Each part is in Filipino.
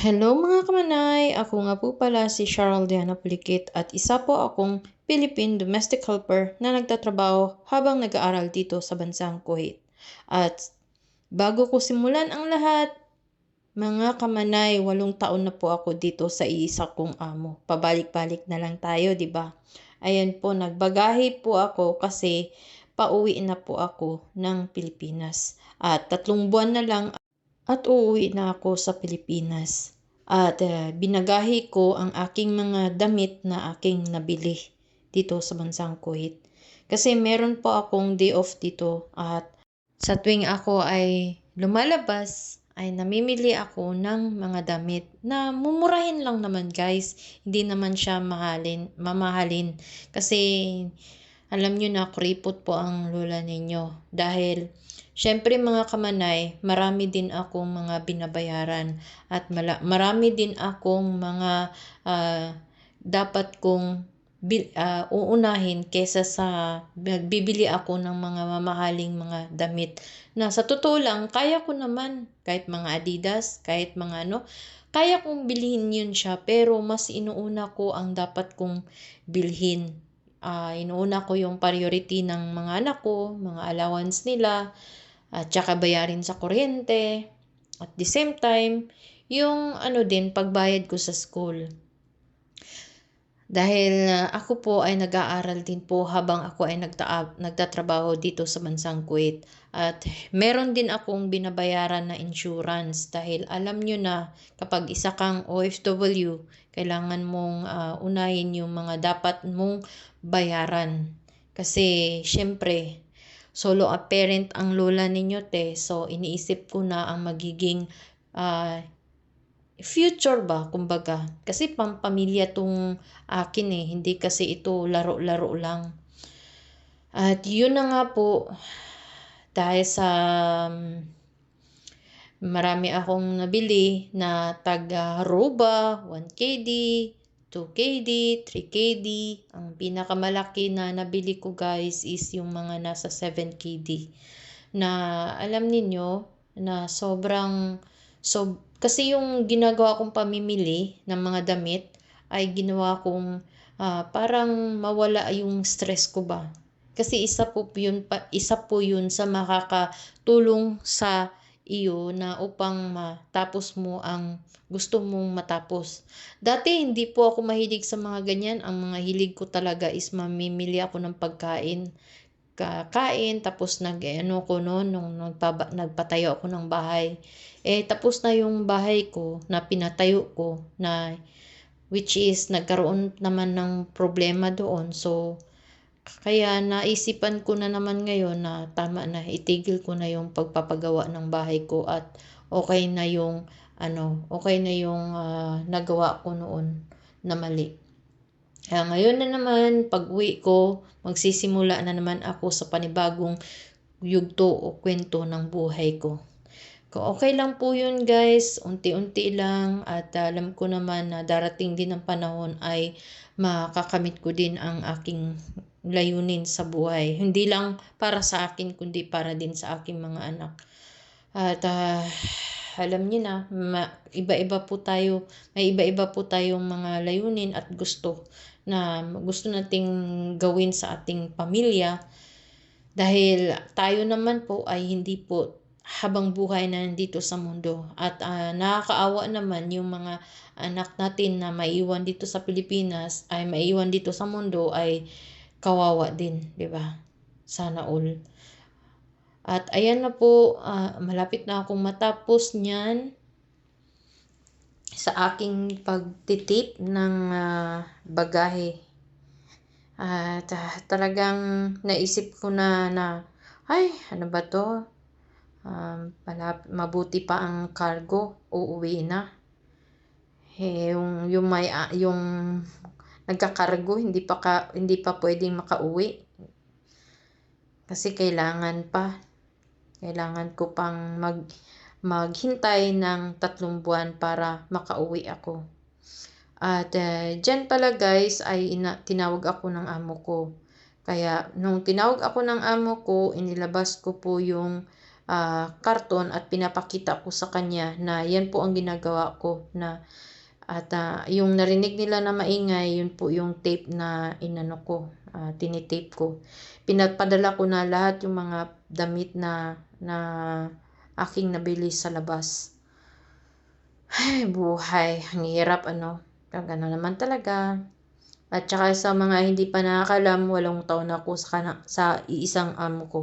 Hello mga kamanay! Ako nga po pala si Cheryl Diana Pulikit at isa po akong Philippine domestic helper na nagtatrabaho habang nag-aaral dito sa bansang Kuwait. At bago ko simulan ang lahat, mga kamanay, walong taon na po ako dito sa iisa kong amo. Pabalik-balik na lang tayo, di ba? Ayan po, nagbagahe po ako kasi pauwi na po ako ng Pilipinas. At tatlong buwan na lang at uuwi na ako sa Pilipinas. At uh, binagahi ko ang aking mga damit na aking nabili dito sa bansang Kuwait. Kasi meron po akong day off dito at sa tuwing ako ay lumalabas ay namimili ako ng mga damit na mumurahin lang naman guys. Hindi naman siya mahalin, mamahalin. Kasi alam nyo na kuripot po ang lola ninyo. Dahil Siyempre mga kamanay, marami din akong mga binabayaran at marami din akong mga uh, dapat kong uh, uunahin kesa sa bibili ako ng mga mamahaling mga damit na sa totoo lang kaya ko naman kahit mga Adidas, kahit mga ano, kaya kong bilhin yun siya pero mas inuuna ko ang dapat kong bilhin. Uh, inuuna ko yung priority ng mga anak ko, mga allowance nila, at saka bayarin sa kuryente. At the same time, yung ano din, pagbayad ko sa school. Dahil uh, ako po ay nag-aaral din po habang ako ay nagta- nagtatrabaho dito sa bansang Kuwait. At meron din akong binabayaran na insurance dahil alam nyo na kapag isa kang OFW, kailangan mong uh, unahin yung mga dapat mong bayaran. Kasi syempre, solo a parent ang lola ninyo te. So, iniisip ko na ang magiging uh, future ba, kumbaga. Kasi pampamilya tong akin eh. Hindi kasi ito laro-laro lang. At yun na nga po, dahil sa um, marami akong nabili na taga Roba, 1KD, 2KD, 3KD. Ang pinakamalaki na nabili ko guys is yung mga nasa 7KD. Na alam ninyo na sobrang so kasi yung ginagawa kong pamimili ng mga damit ay ginawa kong uh, parang mawala yung stress ko ba. Kasi isa po yun pa, isa po yun sa makakatulong sa iyo na upang matapos mo ang gusto mong matapos. Dati hindi po ako mahilig sa mga ganyan. Ang mga hilig ko talaga is mamimili ako ng pagkain. Kakain, tapos nag, ano ko noon, nung nagpaba, nagpatayo ako ng bahay. Eh, tapos na yung bahay ko na pinatayo ko na which is nagkaroon naman ng problema doon. So, kaya naisipan ko na naman ngayon na tama na itigil ko na yung pagpapagawa ng bahay ko at okay na yung ano, okay na yung uh, nagawa ko noon na mali. Kaya ngayon na naman, pag uwi ko, magsisimula na naman ako sa panibagong yugto o kwento ng buhay ko. Okay lang po yun guys, unti-unti lang at alam ko naman na darating din ang panahon ay makakamit ko din ang aking layunin sa buhay. Hindi lang para sa akin kundi para din sa aking mga anak. At uh, alam niyo na, iba-iba po tayo, may iba-iba po tayong mga layunin at gusto na gusto nating gawin sa ating pamilya dahil tayo naman po ay hindi po habang buhay na nandito sa mundo. At uh, nakakaawa naman yung mga anak natin na maiwan dito sa Pilipinas, ay maiwan dito sa mundo, ay kawawa din, di ba? Sana all. At ayan na po, uh, malapit na akong matapos niyan sa aking pagtitip ng uh, bagahe. At uh, talagang naisip ko na na, ay, ano ba to? um, palap, mabuti pa ang cargo, uuwi na. Eh, yung, yung, may, uh, yung nagkakargo, hindi pa, ka, hindi pa pwedeng makauwi. Kasi kailangan pa. Kailangan ko pang mag, maghintay ng tatlong buwan para makauwi ako. At uh, dyan pala guys ay ina, tinawag ako ng amo ko. Kaya nung tinawag ako ng amo ko, inilabas ko po yung ah, karton at pinapakita ko sa kanya na yan po ang ginagawa ko na at ah, yung narinig nila na maingay, yun po yung tape na inano ko, ah, tinitape ko. Pinapadala ko na lahat yung mga damit na na aking nabili sa labas. Ay, buhay. Ang hirap, ano. Gano'n naman talaga. At saka sa mga hindi pa nakakalam, walong taon na ako sa, kana- sa iisang amo ko.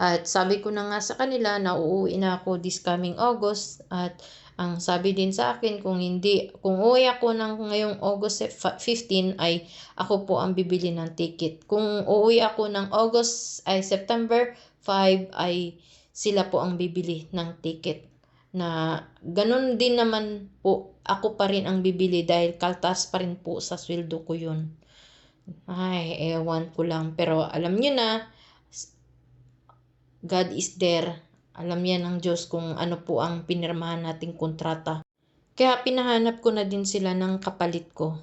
At sabi ko na nga sa kanila na uuwi na ako this coming August. At ang sabi din sa akin kung hindi, kung uuwi ako ng ngayong August 15 ay ako po ang bibili ng ticket. Kung uuwi ako ng August ay September 5 ay sila po ang bibili ng ticket. Na ganun din naman po, ako pa rin ang bibili dahil kaltas pa rin po sa sweldo ko yun. Ay, ewan ko lang. Pero alam nyo na, God is there. Alam yan ng Diyos kung ano po ang pinirmahan nating kontrata. Kaya pinahanap ko na din sila ng kapalit ko.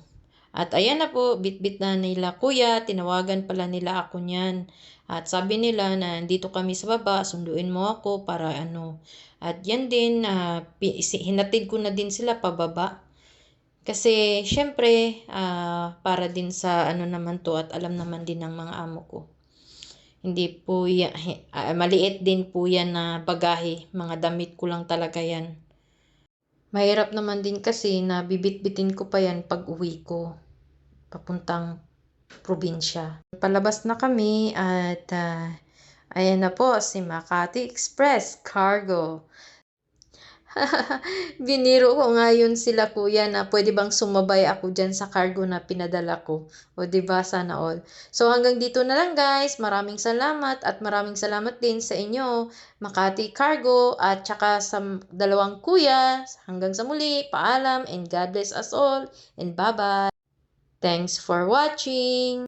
At ayan na po, bit-bit na nila kuya, tinawagan pala nila ako niyan. At sabi nila na dito kami sa baba, sunduin mo ako para ano. At yan din, ah, si- hinatid ko na din sila pababa. Kasi syempre, ah, para din sa ano naman to at alam naman din ng mga amo ko. Hindi po yan, maliit din po yan na bagahe. Mga damit ko lang talaga yan. Mahirap naman din kasi na bibit-bitin ko pa yan pag uwi ko. Papuntang probinsya. Palabas na kami at ah, ayan na po si Makati Express Cargo. Biniro ko nga yun sila kuya na pwede bang sumabay ako dyan sa cargo na pinadala ko. O ba sana all. So hanggang dito na lang guys. Maraming salamat at maraming salamat din sa inyo Makati Cargo at saka sa dalawang kuya. Hanggang sa muli, paalam and God bless us all and bye-bye. Thanks for watching!